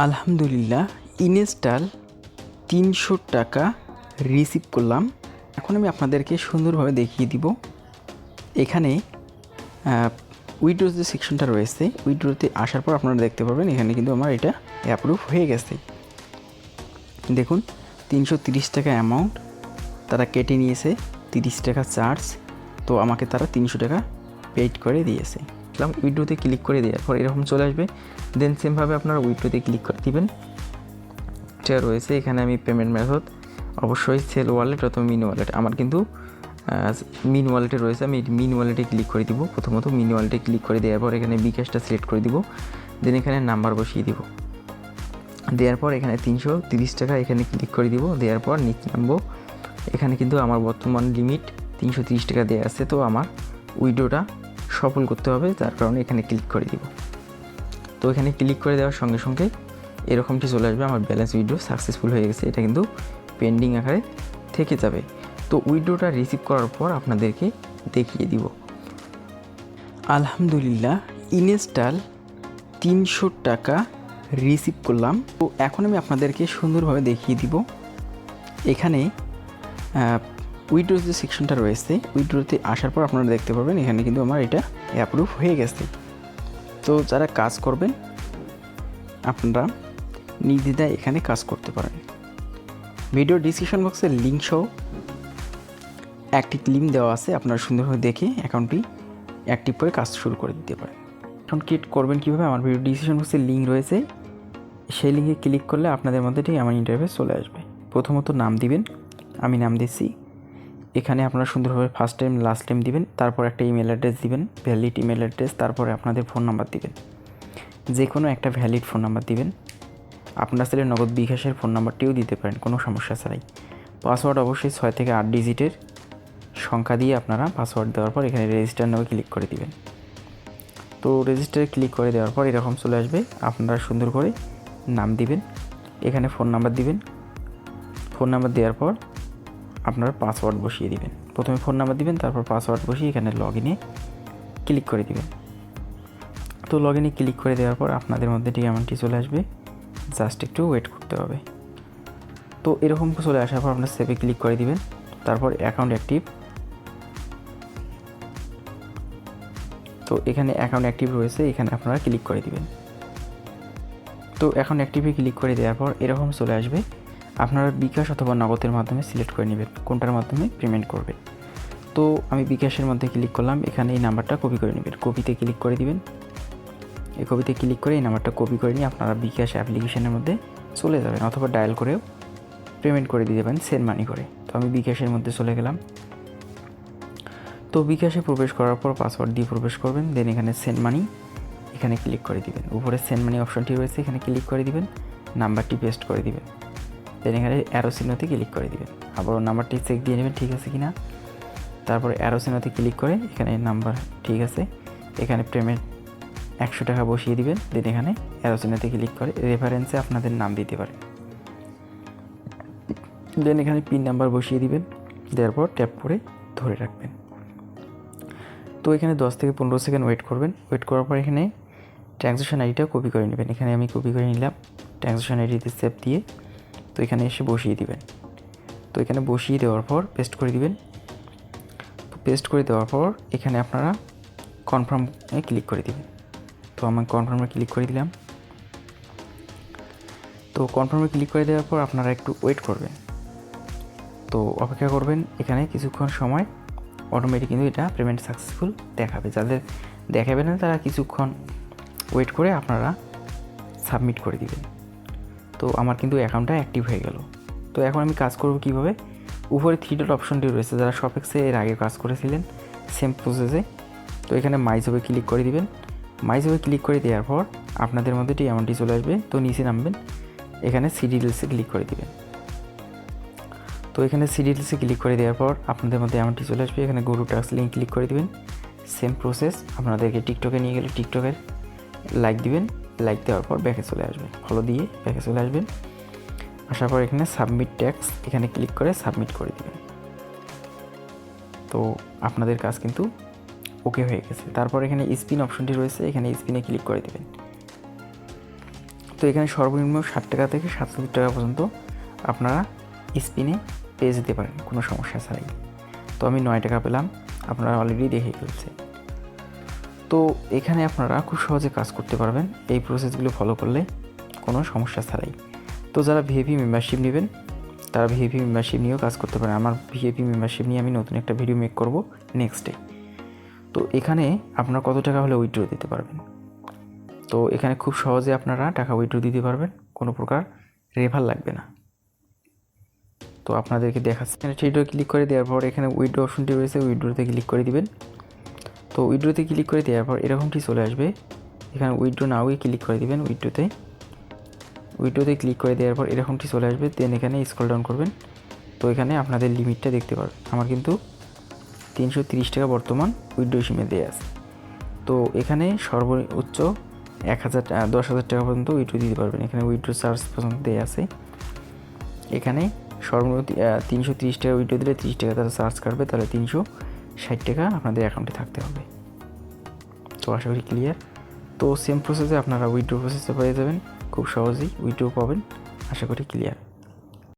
আলহামদুলিল্লাহ, ইনস্টল তিনশো টাকা রিসিভ করলাম। এখন আমি আপনাদেরকে সুন্দরভাবে দেখিয়ে দিব। এখানে উইড্রোজ যে সেকশনটা রয়েছে উইড্রোতে আসার পর আপনারা দেখতে পাবেন এখানে কিন্তু আমার এটা অ্যাপ্রুভ হয়ে গেছে। দেখুন, তিনশো তিরিশ টাকা অ্যামাউন্ট তারা কেটে নিয়েছে, তিরিশ টাকা চার্জ তো আমাকে তারা তিনশো টাকা পেড করে দিয়েছে। দেখলাম উইড্রোতে ক্লিক করে দেওয়ার পর এরকম চলে আসবে। দেন সেমভাবে আপনারা উইড্রোতে ক্লিক করে দিবেন। এটা রয়েছে এখানে আমি পেমেন্ট মেথড অবশ্যই সেল ওয়ালেট অথবা মিন ওয়ালেট আমার কিন্তু মিন ওয়ালেটে রয়েছে। আমি মিন ওয়ালেটে ক্লিক করে দিব। প্রথমত মিন ওয়ালেটে ক্লিক করে দেওয়ার পর এখানে বিকাশটা সিলেক্ট করে দিব। দেন এখানে নাম্বার বসিয়ে দিব। দেওয়ার পর এখানে তিনশো তিরিশ টাকা এখানে ক্লিক করে দিব। দেওয়ার পর নিচে নামবো। এখানে কিন্তু আমার বর্তমান লিমিট তিনশো তিরিশ টাকা দেওয়া আছে। তো আমার উইডোটা সফল করতে হবে, তার কারণে এখানে ক্লিক করে দিব। তো এখানে ক্লিক করে দেওয়ার সঙ্গে সঙ্গে এরকমটি চলে আসবে, আমার ব্যালেন্স উইড্রো সাকসেসফুল হয়ে গেছে, এটা কিন্তু পেন্ডিং আকারে থেকে যাবে। তো উইড্রোটা রিসিভ করার পর আপনাদেরকে দেখিয়ে দিব। আলহামদুলিল্লাহ, ইনস্টল তিনশো টাকা রিসিভ করলাম। তো এখন আমি আপনাদেরকে সুন্দরভাবে দেখিয়ে দিব। এখানে উইড্রোজ যে সেকশনটা রয়েছে উইড্রোতে আসার পর আপনারা দেখতে পাবেন এখানে কিন্তু আমার এটা অ্যাপ্রুভ হয়ে গেছে। তো যারা কাজ করবেন, আপনারা নির্দ্বিধায় এখানে কাজ করতে পারেন। ভিডিও ডিসক্রিপশন বক্সে লিঙ্ক সহ একটি লিঙ্ক দেওয়া আছে, আপনারা সুন্দরভাবে দেখে অ্যাকাউন্টটি অ্যাক্টিভ করে কাজ শুরু করে দিতে পারেন। এখন ক্রিয়েট করবেন কীভাবে? আমার ভিডিও ডিসক্রিপশন বক্সে লিঙ্ক রয়েছে। সেই লিঙ্কে ক্লিক করলে আপনাদের মধ্যে আমার ইন্টারভিউ চলে আসবে। প্রথমত নাম দিবেন, আমি নাম দিচ্ছি এখানে আপনারা সুন্দরভাবে ফার্স্ট টাইম লাস্ট টাইম দিবেন, তারপর একটা ইমেল অ্যাড্রেস দিবেন ভ্যালিড ইমেল অ্যাড্রেস তারপরে আপনাদের ফোন নাম্বার দিবেন। যে কোনো একটা ভ্যালিড ফোন নাম্বার দিবেন। আপনার সাথে নগদ বিকাশের ফোন নাম্বারটিও দিতে পারেন, কোনো সমস্যা ছাড়াই। পাসওয়ার্ড অবশ্যই ছয় থেকে আট ডিজিটের সংখ্যা দিয়ে আপনারা পাসওয়ার্ড দেওয়ার পর এখানে রেজিস্টার নামে ক্লিক করে দিবেন। তো রেজিস্টারে ক্লিক করে দেওয়ার পর এরকম চলে আসবে, আপনারা সুন্দর করে নাম দিবেন, এখানে ফোন নাম্বার দিবেন। ফোন নাম্বার দেওয়ার পর আপনারা পাসওয়ার্ড বসিয়ে দিবেন। প্রথমে ফোন নাম্বার দিবেন, তারপর পাসওয়ার্ড বসিয়ে এখানে লগ ইনে ক্লিক করে দিবেন। তো লগ ইনে ক্লিক করে দেওয়ার পর আপনাদের মধ্যে ঠিক এমনটি চলে আসবে। জাস্ট একটু ওয়েট করতে হবে। তো এরকম চলে আসার পর আপনার সেভে ক্লিক করে দিবেন। তারপর অ্যাকাউন্ট অ্যাক্টিভ তো এখানে অ্যাকাউন্ট অ্যাক্টিভ রয়েছে, এখানে আপনারা ক্লিক করে দিবেন। তো এখন অ্যাক্টিভে ক্লিক করে দেওয়ার পর এরকম চলে আসবে। আপনারা বিকাশ অথবা নগদের মাধ্যমে সিলেক্ট করে নেবেন, কোনটার মাধ্যমে পেমেন্ট করবে তো আমি বিকাশের মধ্যে ক্লিক করলাম, এখানে এই নাম্বারটা কপি করে নেবেন। কপিতে ক্লিক করে দিবেন। এই কপিতে ক্লিক করে এই নাম্বারটা কপি করে নিয়ে আপনারা বিকাশ অ্যাপ্লিকেশনের মধ্যে চলে যাবেন অথবা ডায়াল করেও পেমেন্ট করে দিতে পারেন সেন্ড মানি করে। তো আমি বিকাশের মধ্যে চলে গেলাম। তো বিকাশে প্রবেশ করার পর পাসওয়ার্ড দিয়ে প্রবেশ করবেন দেন এখানে সেন্ড মানি এখানে ক্লিক করে দিবেন। উপরে সেন্ড মানি অপশনটি রয়েছে, এখানে ক্লিক করে দিবেন নাম্বারটি পেস্ট করে দিবেন। দেন এখানে অ্যারো চিহ্নতে ক্লিক করে দিবেন। আবার নাম্বারটি চেক দিয়ে নেবেন, ঠিক আছে কি না তারপরে অ্যারো চিহ্নতে ক্লিক করে এখানে নাম্বার ঠিক আছে। এখানে পেমেন্ট একশো টাকা বসিয়ে দিবেন দেন এখানে অ্যারো চিহ্নতে ক্লিক করে রেফারেন্সে আপনাদের নাম দিতে পারেন দেন এখানে পিন নাম্বার বসিয়ে দিবেন দেওয়ার পর ট্যাপ করে ধরে রাখবেন। তো এখানে দশ থেকে পনেরো সেকেন্ড ওয়েট করবেন। ওয়েট করার পর এখানে ট্রানজ্যাকশন আইডিটা কপি করে নেবেন। এখানে আমি কপি করে নিলাম। ট্রানজ্যাকশন আইডিতে সেভ দিয়ে তো এখানে এসে বসিয়ে দিবেন। তো এখানে বসিয়ে দেওয়ার পর পেস্ট করে দিবেন। তো পেস্ট করে দেওয়ার পর এখানে আপনারা কনফার্মে ক্লিক করে দিবেন। তো আমি কনফার্মে ক্লিক করে দিলাম। তো কনফার্মে ক্লিক করে দেওয়ার পর আপনারা একটু ওয়েট করবেন। তো অপেক্ষা করবেন এখানে কিছুক্ষণ সময়। অটোমেটিক কিন্তু এটা পেমেন্ট সাকসেসফুল দেখাবে। যাদের দেখাবে না তারা কিছুক্ষণ ওয়েট করে আপনারা সাবমিট করে দিবেন। তো আমার কিন্তু অ্যাকাউন্টটা অ্যাক্টিভ হয়ে গেল। তো এখন আমি কাজ করব কীভাবে? উপরে থ্রি ডট অপশনটি রয়েছে, যারা শপেক্সে এর আগে কাজ করেছিলেন সেম প্রসেসে তো এখানে মাইজবে ক্লিক করে দিবেন। মাইজবে ক্লিক করে দেওয়ার পর আপনাদের মধ্যে এটি এমনটি চলে আসবে, তো নিচে নামবেন। এখানে সিডিএলসে ক্লিক করে দিবেন। তো এখানে সিডিএলসে ক্লিক করে দেওয়ার পর আপনাদের মধ্যে এমনটি চলে আসবে। এখানে গরু টাক্স লিঙ্ক ক্লিক করে দিবেন। সেম প্রসেস আপনাদেরকে টিকটকে নিয়ে গেলে। টিকটকের লাইক দিবেন। লাইক দেওয়ার পর ব্যাকে চলে আসবেন। ফলো দিয়ে ব্যাকে চলে আসবেন। আসার পর এখানে সাবমিট ট্যাক্স এখানে ক্লিক করে সাবমিট করে দিবেন। তো আপনাদের কাজ কিন্তু ওকে হয়ে গেছে। তারপর এখানে স্পিন অপশনটি রয়েছে, এখানে স্পিনে ক্লিক করে দেবেন। তো এখানে সর্বনিম্ন ষাট টাকা থেকে সাতষট্টি টাকা পর্যন্ত আপনারা স্পিনে পেয়ে যেতে পারেন, কোনো সমস্যা ছাড়াই। তো আমি নয় টাকা পেলাম, আপনারা অলরেডি দেখে ফেলছে তো এখানে আপনারা খুব সহজে কাজ করতে পারবেন। এই প্রসেসগুলো ফলো করলে কোনো সমস্যা ছাড়াই। তো যারা ভিএপি মেম্বারশিপ নেবেন, তারা ভিএপি মেম্বারশিপ নিয়েও কাজ করতে পারেন। আমার ভিএপি মেম্বারশিপ নিয়ে আমি নতুন একটা ভিডিও মেক করব নেক্সট ডে তো এখানে আপনারা কত টাকা হলে উইথড্র দিতে পারবেন? তো এখানে খুব সহজে আপনারা টাকা উইথড্র দিতে পারবেন, কোনো প্রকার রেফার লাগবে না। তো আপনাদেরকে দেখাচ্ছি। এখানে সেইটা ক্লিক করে দেওয়ার পর এখানে উইথড্র অপশনটি রয়েছে উইথড্রোতে ক্লিক করে দিবেন। তো উইথড্রোতে ক্লিক করে দেওয়ার পর এরকমটি চলে আসবে? এখানে উইথড্রো নাওই ক্লিক করে দিবেন উইড্রোতে। উইড্রোতে ক্লিক করে দেওয়ার পর এরকমটি চলে আসবে? দেন এখানে স্ক্রল ডাউন করবেন। তো এখানে আপনাদের লিমিটটা দেখতে পারবেন আমার কিন্তু তিনশো টাকা বর্তমান উইড্রো সিমে দেওয়া আছে। তো এখানে সর্বোচ্চ এক হাজার দশ হাজার টাকা পর্যন্ত উইড্রো দিতে পারবেন। এখানে উইড্রো চার্জ পর্যন্ত দেওয়া আছে। এখানে সর্বনিম্ন তিনশো তিরিশ টাকা উইথড্রো দিলে তিরিশ টাকা তারা চার্জ কাটবে, তাহলে তিনশো ষাট টাকা আপনাদের অ্যাকাউন্টে থাকতে হবে। তো আশা করি ক্লিয়ার তো সেম প্রসেসে আপনারা উইড্রো প্রসেসে পেয়ে যাবেন। খুব সহজেই উইড্রো পাবেন। আশা করি ক্লিয়ার